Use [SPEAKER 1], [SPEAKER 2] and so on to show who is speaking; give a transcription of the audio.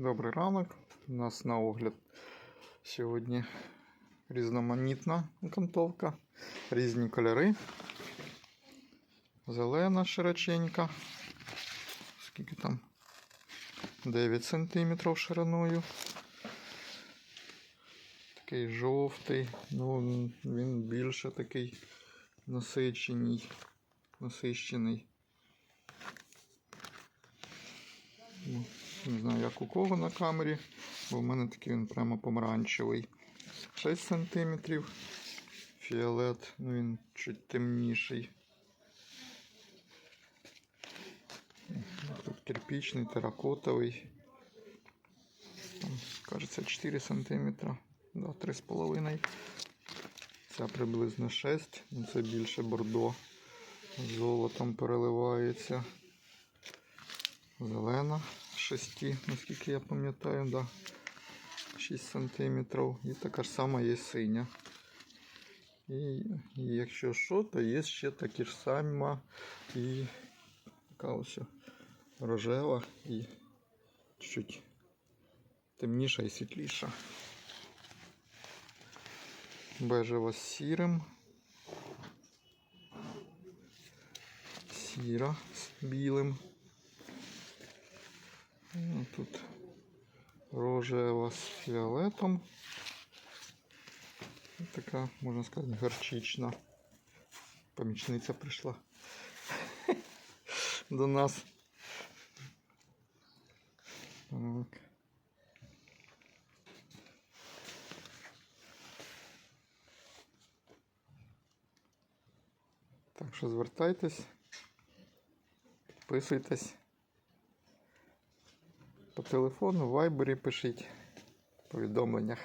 [SPEAKER 1] Добрий ранок. У нас на огляд сьогодні різноманітна окантовка, різні кольори. Зелена широченька. Скільки там? 9 см шириною. Такий жовтий, ну він більше такий насичений, насищений. Не знаю, як у кого на камері, бо в мене такий він прямо помаранчевий. 6 см. Фіолет, ну він чуть темніший. Тут кирпичний, теракотовий. Там, кажеться, 4 см. Да, 3,5. Ця приблизно 6, ну це більше бордо. Золотом переливається. Зелена 6, наскільки я пам'ятаю, да. 6 см. І така ж сама є синя. І, і якщо що, то є ще такі ж сама і така ось рожева і чуть темніша і світліша. Бежева з сірим. Сіра з білим. Ну, тут рожева з фіолетом. Така, можна сказати, горчична. Помічниця прийшла до нас. Так. Так що звертайтесь, підписуйтесь. По телефону, в вайбері пишіть в повідомленнях.